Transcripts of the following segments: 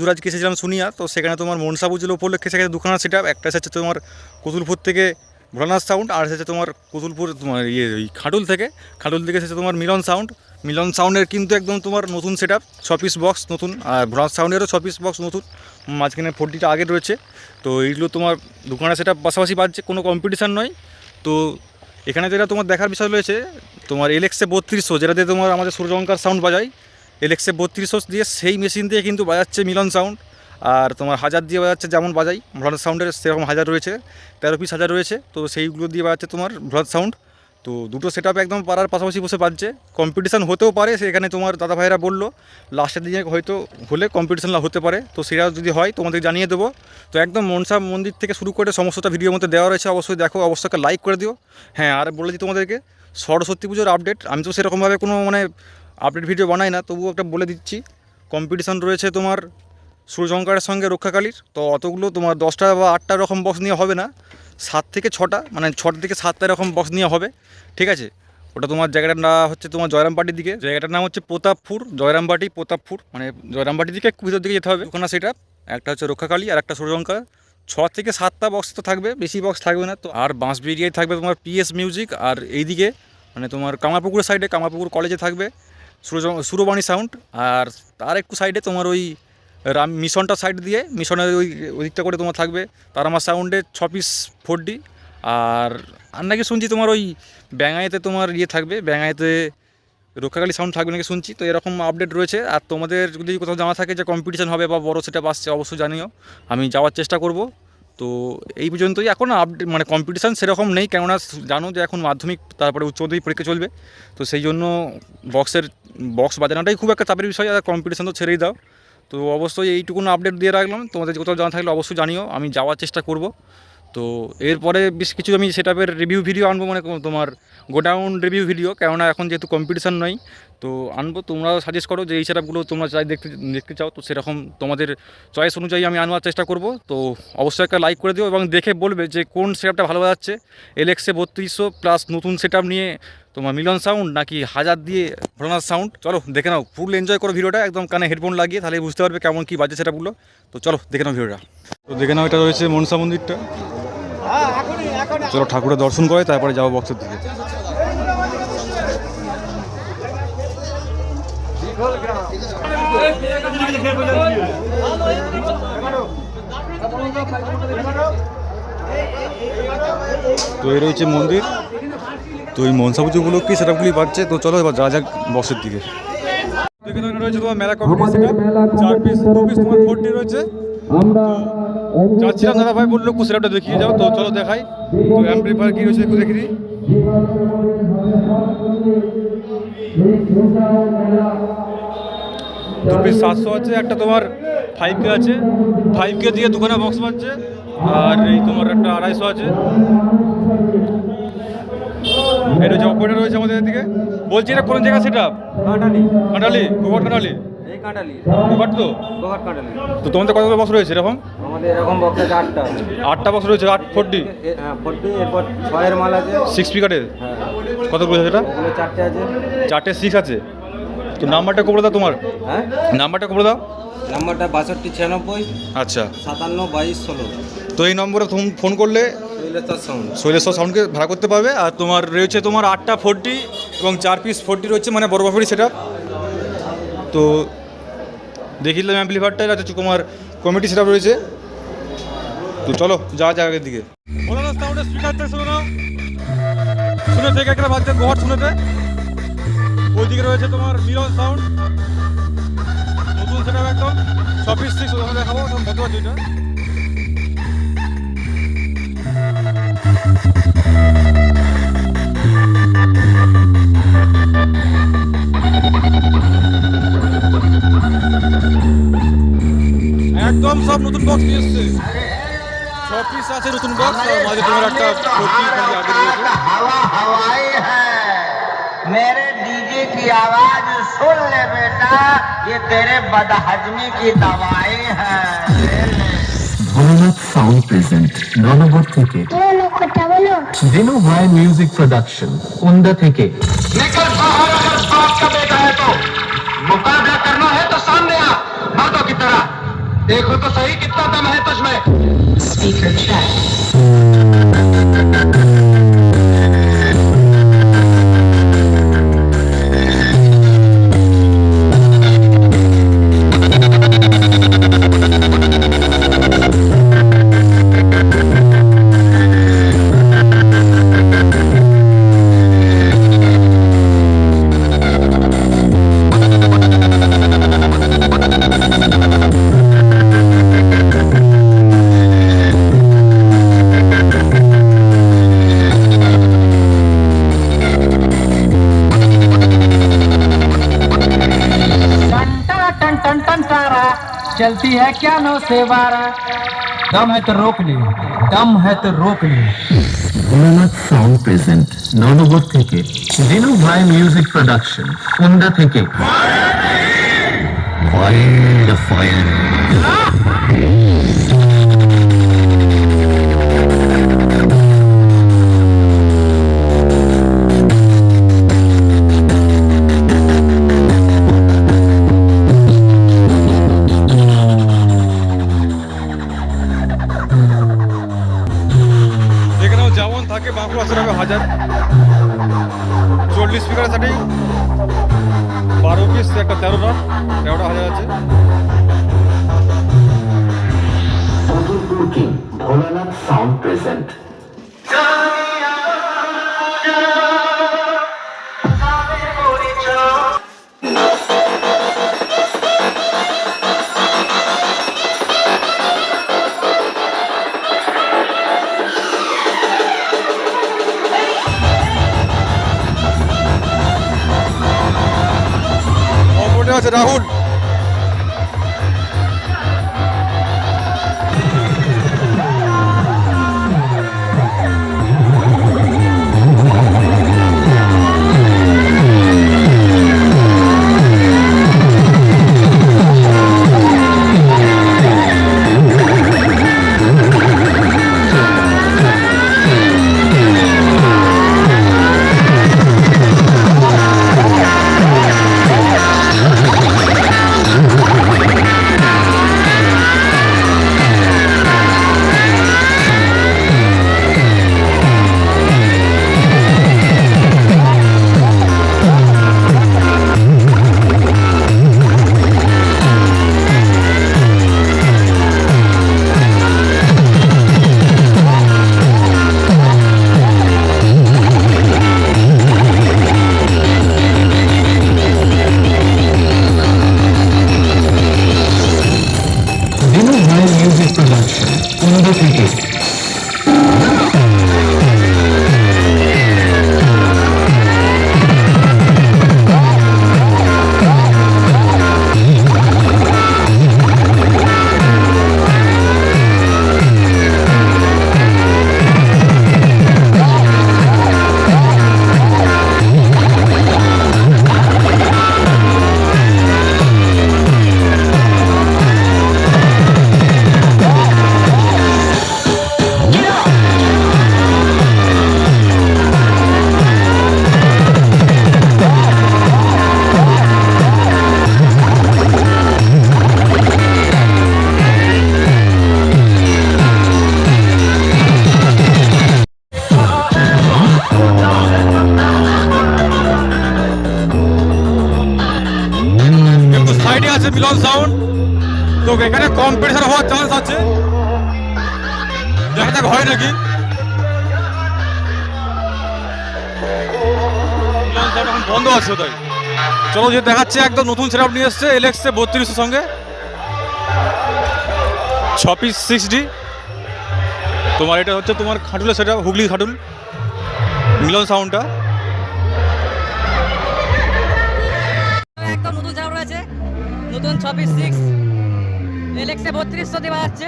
বন্ধুরা আজকে এসেছিলাম শুনিয়া, তো সেখানে তোমার মনসা পুজোর উপলক্ষে সেখানে দুখানা সেট একটা এসেছে তোমার কতুলপুর থেকে ভোলানাথ সাউন্ড আর এসেছে তোমার কতুলপুর তোমার ইয়ে ওই খাটুল থেকে। খাটুল থেকে এসেছে তোমার মিলন সাউন্ড মিলন সাউন্ডের কিন্তু একদম তোমার নতুন সেট আপ ছ পিস বক্স নতুন, আর ভোলানাথ সাউন্ডেরও ছ পিস বক্স নতুন, মাঝখানে ফোরটিটা আগে রয়েছে। তো এইগুলো তোমার দুখানা সেট আপ পাশাপাশি বাজছে, কোনো কম্পিটিশান নয়। তো এখানে যেটা তোমার দেখার বিষয় রয়েছে, তোমার এলেক্সে বত্রিশশো যেটা দিয়ে তোমার আমাদের সূর্যঙ্কার সাউন্ড বাজায়। এলেক্সে বত্রিশশো দিয়ে সেই মেশিন দিয়ে কিন্তু বাজাচ্ছে মিলন সাউন্ড আর তোমার হাজার দিয়ে বাজাচ্ছে যেমন বাজাই ভ্লট সাউন্ডের সেরকম হাজার রয়েছে, তেরো পিস হাজার রয়েছে, তো সেইগুলো দিয়ে বাজাচ্ছে তোমার ভ্লট সাউন্ড তো দুটো সেট একদম পাড়ার পাশাপাশি বসে বাজছে। কম্পিটিশান হতেও পারে, সেখানে তোমার দাদা ভাইরা বলল লাস্টের দিকে হয়তো হলে কম্পিটিশান হতে পারে। তো সেটা যদি হয়, তোমাদের জানিয়ে দেবো। তো একদম মনসা মন্দির থেকে শুরু করে সমস্তটা ভিডিওর মধ্যে দেওয়া রয়েছে, অবশ্যই দেখো, অবশ্যই লাইক করে দিও। হ্যাঁ আর বলে দিই তোমাদেরকে, সরস্বতী পুজোর আপডেট আমি তো সেরকমভাবে কোনো মানে আপডেট ভিডিও বানাই না, তবুও একটা বলে দিচ্ছি। কম্পিটিশান রয়েছে তোমার সূর্যঙ্কারের সঙ্গে রক্ষাকালীর, তো অতগুলো তোমার দশটা বা আটটা রকম বক্স নিয়ে হবে না। সাত থেকে ছটা মানে ছটা থেকে সাতটা এরকম বক্স নিয়ে হবে, ঠিক আছে? ওটা তোমার জায়গাটার নাম হচ্ছে তোমার জয়রামবাটির দিকে। জায়গাটার নাম হচ্ছে প্রতাপপুর, জয়রামবাটি, প্রতাপপুর মানে জয়রামবাটির দিকে ভিতর দিকে যেতে হবে। ওখানে সেটা, একটা হচ্ছে রক্ষাকালী আর একটা সূর্যঙ্কা ছ থেকে সাতটা বক্স তো থাকবে, বেশি বক্স থাকবে না। তো আর বাঁশ বেরিয়ে থাকবে তোমার পিএস মিউজিক আর এইদিকে মানে তোমার কামারপুকুরের সাইডে কামারপুকুর কলেজে থাকবে। সুরবাণী সাউন্ড আর তার একটু সাইডে তোমার ওই রাম মিশনটা সাইড দিয়ে, মিশনের ওই ওই দিকটা করে তোমার থাকবে। তার আমার সাউন্ডে ছ পিস ফোর ডি আর আর নাকি শুনছি তোমার ওই ব্যাঙাইতে তোমার ইয়ে থাকবে, ব্যাঙাইতে রক্ষাকালী সাউন্ড থাকবে নাকি শুনছি। তো এরকম আপডেট রয়েছে। আর তোমাদের যদি কোথাও জানা থাকে যে কম্পিটিশান হবে বা বড় সেটা আসছে, অবশ্যই জানিও। আমি যাওয়ার চেষ্টা করব। তো এই পর্যন্তই। এখন আপডেট মানে কম্পিটিশান সেরকম নেই, কেননা জানো যে এখন মাধ্যমিক, তারপরে উচ্চ মাধ্যমিক পরীক্ষা চলবে। তো সেই জন্য বক্সের বক্স বাজানোটাই খুব একটা চাপের বিষয়, আর কম্পিটিশান তো ছেড়েই দাও। তো অবশ্যই এইটুকুন আপডেট দিয়ে রাখলাম। তোমাদের কোথাও জানা থাকলে অবশ্যই জানিও, আমি যাওয়ার চেষ্টা করব। তো এরপরে বেশ কিছু আমি সেটাপের রিভিউ ভিডিও আনব মানে তোমার গোডাউন রিভিউ ভিডিও কেননা এখন যেহেতু কম্পিটিশান নয় তো আনব তোমরাও সাজেস্ট করো যে এই সেটআপগুলো তোমরা চাই দেখতে দেখতে চাও তো সেরকম তোমাদের চয়েস অনুযায়ী আমি আনবার চেষ্টা করব। তো অবশ্যই একটা লাইক করে দিও এবং দেখে বলবে যে কোন সেটআপটা ভালো বাজাচ্ছে এলএক্সে বত্রিশশো প্লাস নতুন সেটআপ নিয়ে তোমার মিলন সাউন্ড নাকি হাজার দিয়ে ভোলানাথ সাউন্ড চলো দেখে নাও। ফুল এনজয় করো ভিডিওটা একদম কানে হেডফোন লাগিয়ে তাহলে বুঝতে পারবে কেমন কী বাজে সেটআপগুলো তো চলো দেখে নাও ভিডিওটা। তো দেখে নাও এটা রয়েছে মনসা মন্দিরটা। চলো ঠাকুরের দর্শন করে তারপরে যাব বক্সের দিকে। তো এই রয়েছে মন্দির। তো এই মনসা পুজো উপলক্ষে সেটাগুলি পাচ্ছে তো চলো এবার যা যাক বক্সের দিকে। এটা রয়েছে তোমার মেলা কমিটি সেটা চার পিস দু পিস তোমার ফোরটি রয়েছে। যাচ্ছিলাম দাদা ভাই বলল দেখিয়ে যাও। তো চলো দেখাই। তো অ্যাম্প্লিফায়ার কি রয়েছে একটু দেখে দিই। দু পিস সাতশো আছে একটা তোমার ফাইভ কে আছে। ফাইভ কে দিয়ে দুখানা বক্স পাচ্ছে আর এই তোমার একটা আড়াইশো আছে। এটা যে অপারেটার রয়েছে আমাদের এদিকে। বলছি এটা কোন জায়গা সেটা কাঁটালি। কাঁটালি গোবর কাঁটালি? কাঁটালি। তো? তোমাদের বক্স রয়েছে এরকম? আমাদের এরকম বক্স আছে আটটা। আটটা বক্স রয়েছে আট ফোরটি হ্যাঁ ফোরটি এরপর ছয়ের মাল আছে। সিক্স স্পিকারের হ্যাঁ। কতগুলো আছে সেটা চারটে আছে। চারটে সিক্স আছে? তো নাম্বারটা করে দাও তোমার। হ্যাঁ? নাম্বারটা করে দাও। নাম্বারটা বাষট্টি ছিয়ানব্বই আচ্ছা। সাতান্ন বাইশ ষোলো। তো এই নম্বরে তুমি ফোন করলে শৈলেশ্বর সাউন্ড শৈলেশ্বর সাউন্ডকে ভাড়া করতে পারবে। আর তোমার রয়েছে তোমার আটটা ফোরটি এবং চার পিস ফোরটি রয়েছে মানে বড় বাফারি সেটা তো দেখিলাম অ্যাম্পলিফায়ারটা আছে তোমার কমিটি সেটা রয়েছে। তো চলো যা যা আগের দিকে। শুনে থেকে একটা বাচ্চা গোহার শুনেতে ওইদিকে রয়েছে তোমার মিলন সাউন্ড নতুন সেটা একদম। চব্বিশ সিক্স ওখানে দেখাবো? ওখানে দেখতে পাচ্ছি ওইটা একদম সব নতুন বক্স নিয়ে এসছে। ছ পিস আছে নতুন বক্স মাঝে তোমার একটা হাওয়া, হাওয়াই হ্যাঁ मेरे डीजे की आवाज सुन ले बेटा ये तेरे बदहजमी की दवाई है ले ले। ভোলানাথ সাউন্ড প্রেজেন্ট নলগড় থেকে বলো কথা বলো দিনু ভাই মিউজিক প্রোডাকশন উন্দা থেকে निकल बाहर अगर बाप का बेटा है तो मुकाबला करना है तो सामने आ मर्दों की तरह देखो तो सही कितना दम है तुझमें Speaker check. चलती है क्या नौ से बारह दम है तो रोक ली दम है तो रोक ली ভোলানাথ সাউন্ড প্রেজেন্ট ননগর থেকে দিনু ভাই মিউজিক প্রোডাকশন কুন্দা থেকে ওয়াইল্ড ফায়ার এখানেও থাকে বাঁকুড়া সেরকম হাজার। চল্লিশ স্পিকার সাথেই বারো পিস একটা তেরো তেরোটা তেরোটা হাজার আছে। ভোলানাথ সাউন্ড প্রেজেন্ট কম্পিটিশন হওয়ার চান্স আছে। দেখা যাক হয় নাকি। বন্ধ আছে তাই চলো যে দেখাচ্ছে, একদম নতুন সেটআপ নিয়ে এসছে এলএক্সে বত্রিশের সঙ্গে। ছ পিস সিক্স তোমার এটা হচ্ছে তোমার খাটুলের সেটা হুগলি খাটুল। মিলন সাউন্ডটা নতুন সিক্স এলেক্সে বত্রিশশো দেওয়া যাচ্ছে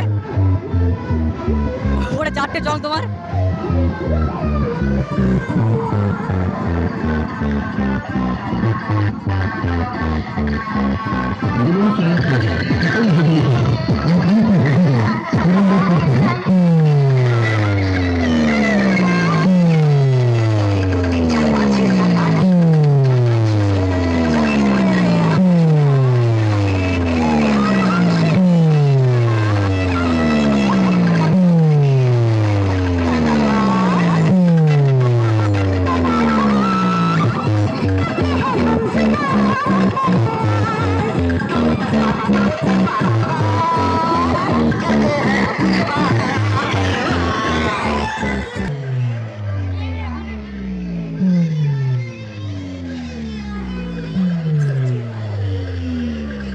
ওপরে চারটে চং তোমার।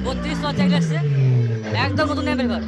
বত্রিশ একদম নতুন নেবেন ঘর